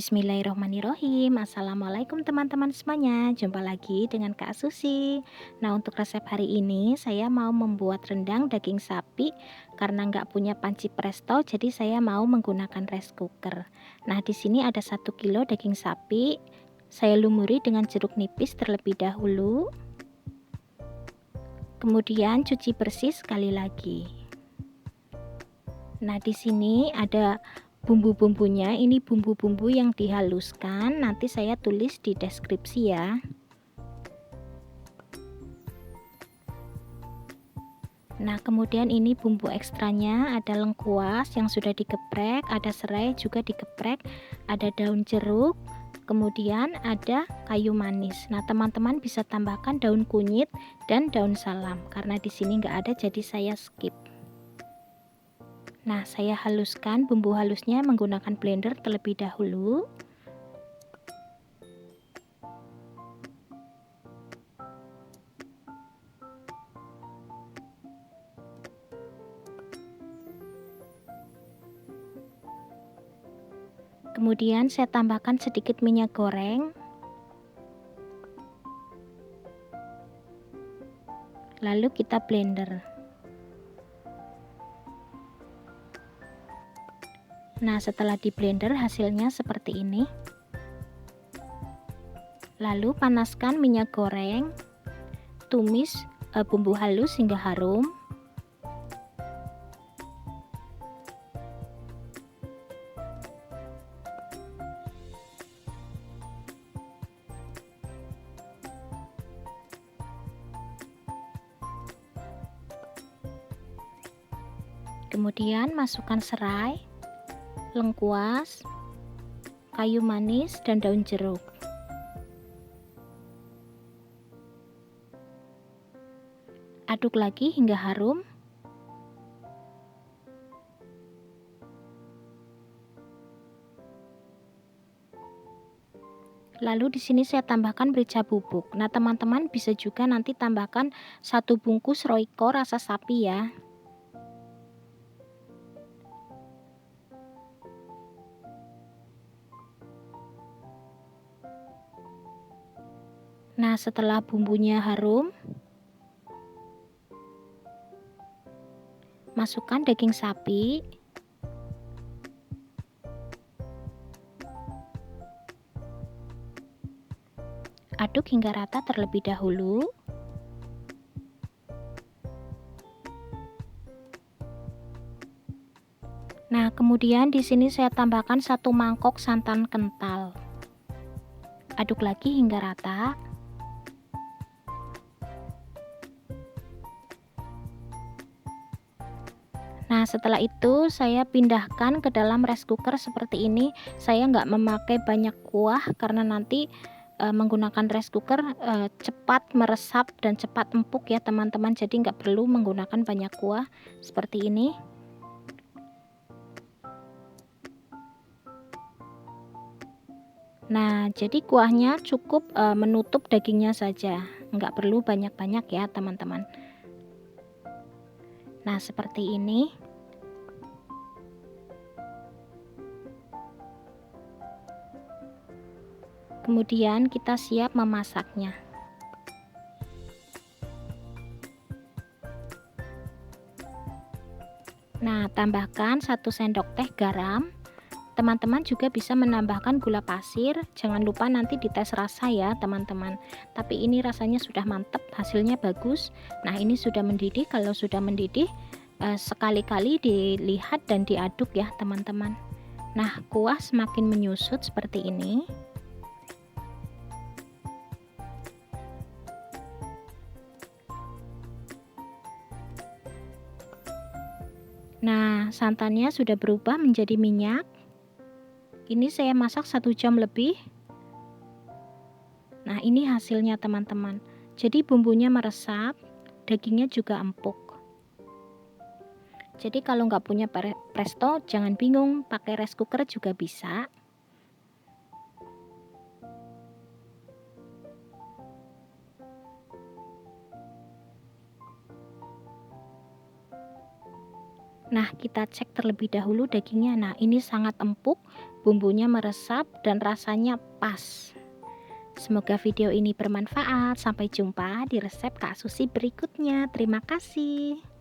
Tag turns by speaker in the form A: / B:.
A: Bismillahirrahmanirrahim. Assalamualaikum teman-teman semuanya. Jumpa lagi dengan Kak Susi. Nah untuk resep hari ini Saya mau membuat rendang daging sapi. Karena nggak punya panci presto Jadi saya mau menggunakan rice cooker. Nah di sini ada 1 kilo daging sapi. Saya lumuri dengan jeruk nipis terlebih dahulu. Kemudian cuci bersih sekali lagi. Nah di sini ada bumbu-bumbunya ini bumbu-bumbu yang dihaluskan. Nanti saya tulis di deskripsi ya. Nah kemudian ini bumbu ekstranya. Ada lengkuas yang sudah digeprek ada serai juga digeprek ada daun jeruk kemudian ada kayu manis. Nah teman-teman bisa tambahkan daun kunyit dan daun salam. Karena di sini nggak ada jadi saya skip Nah, saya haluskan bumbu halusnya menggunakan blender terlebih dahulu. Kemudian saya tambahkan sedikit minyak goreng. Lalu kita blender. Nah, setelah di blender hasilnya seperti ini. Lalu panaskan minyak goreng, tumis e, bumbu halus hingga harum. Kemudian masukkan serai lengkuas, kayu manis, dan daun jeruk. Aduk lagi hingga harum. Lalu di sini saya tambahkan merica bubuk. Nah, teman-teman bisa juga nanti tambahkan satu bungkus roiko rasa sapi ya. Nah, setelah bumbunya harum, masukkan daging sapi. Aduk hingga rata terlebih dahulu. Nah, kemudian di sini saya tambahkan satu mangkok santan kental. Aduk lagi hingga rata. Nah setelah itu saya pindahkan ke dalam rice cooker seperti ini. Saya nggak memakai banyak kuah karena nanti e, menggunakan rice cooker e, cepat meresap dan cepat empuk ya teman-teman. Jadi nggak perlu menggunakan banyak kuah seperti ini. Nah jadi kuahnya cukup e, menutup dagingnya saja. Nggak perlu banyak-banyak ya teman-teman Nah, seperti ini. Kemudian kita siap memasaknya. Nah, tambahkan satu sendok teh garam. Teman-teman juga bisa menambahkan gula pasir. Jangan lupa nanti dites rasa ya, teman-teman. Tapi ini rasanya sudah mantap, hasilnya bagus. Nah, ini sudah mendidih. Kalau sudah mendidih, eh, sekali-kali dilihat dan diaduk ya, teman-teman. Nah, kuah semakin menyusut seperti ini. Nah, santannya sudah berubah menjadi minyak. Ini saya masak satu jam lebih. Nah, ini hasilnya teman-teman. Jadi bumbunya meresap, dagingnya juga empuk. Jadi kalau nggak punya presto, jangan bingung, pakai rice cooker juga bisa. Nah, kita cek terlebih dahulu dagingnya. Nah, ini sangat empuk, bumbunya meresap dan rasanya pas. Semoga video ini bermanfaat. Sampai jumpa di resep Kak Susi berikutnya. Terima kasih.